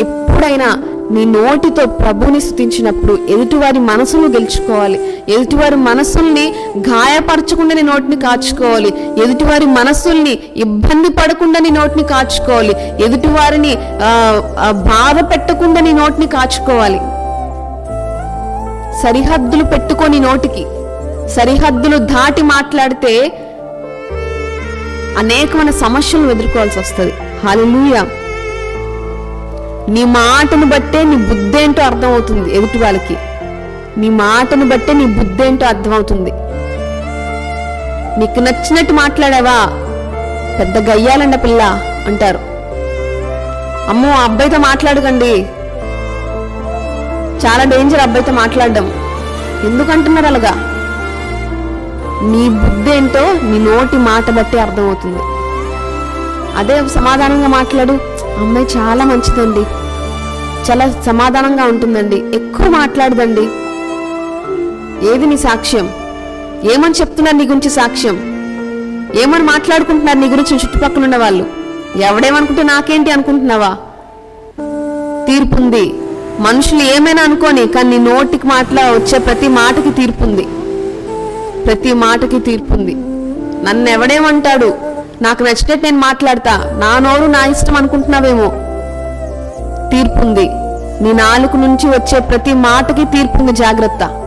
ఎప్పుడైనా నీ నోటితో ప్రభుని స్థుతించినప్పుడు ఎదుటివారి మనసును గెలుచుకోవాలి. ఎదుటివారి మనసుల్ని గాయపరచకుండా నీ నోటిని కాచుకోవాలి. ఎదుటివారి మనసుల్ని ఇబ్బంది పడకుండా నీ నోటిని కాచుకోవాలి. ఎదుటివారిని ఆ, బాధ పెట్టకుండా నీ నోటిని కాచుకోవాలి. సరిహద్దులు పెట్టుకొని నోటికి. సరిహద్దులు దాటి మాట్లాడితే అనేకమైన సమస్యలను ఎదుర్కోవాల్సి వస్తుంది. హాలూయా నీ మాటను బట్టే నీ బుద్ధి ఏంటో అర్థమవుతుంది ఎదుటి వాళ్ళకి. నీ మాటను బట్టే నీ బుద్ధి ఏంటో అర్థమవుతుంది. నీకు నచ్చినట్టు మాట్లాడావా? పెద్ద గయ్యాలండ పిల్ల అంటారు. అమ్మో ఆ అబ్బాయితో మాట్లాడకండి. చాలా డేంజర్ అబ్బాయితో మాట్లాడడం. ఎందుకంటున్నారు అలాగా? నీ బుద్ధి ఏంటో నీ నోటి మాట బట్టి అర్థమవుతుంది. అదే సమాధానంగా మాట్లాడు. అమ్మాయి చాలా మంచిదండి. చాలా సమాధానంగా ఉంటుందండి. ఎక్కువ మాట్లాడదండి. ఏది నీ సాక్ష్యం? ఏమని చెప్తున్నారు నీ గురించి సాక్ష్యం? ఏమని మాట్లాడుకుంటున్నారు నీ గురించి చుట్టుపక్కల ఉన్న వాళ్ళు? ఎవడేమనుకుంటే నాకేంటి అనుకుంటున్నావా? తీర్పుంది మనుషులు ఏమైనా అనుకోని కానీ నీ నోటికి మాట్లా వచ్చే ప్రతి మాటకి తీర్పుంది ప్రతి మాటకి తీర్పుంది నన్ను ఎవడేమంటాడు? నాకు నచ్చినట్టు నేను మాట్లాడతా. నా నోరు నా ఇష్టం అనుకుంటున్నావేమో. తీర్పుంది. నీ నాలుగు నుంచి వచ్చే ప్రతి మాటకి తీర్పుంది జాగ్రత్త.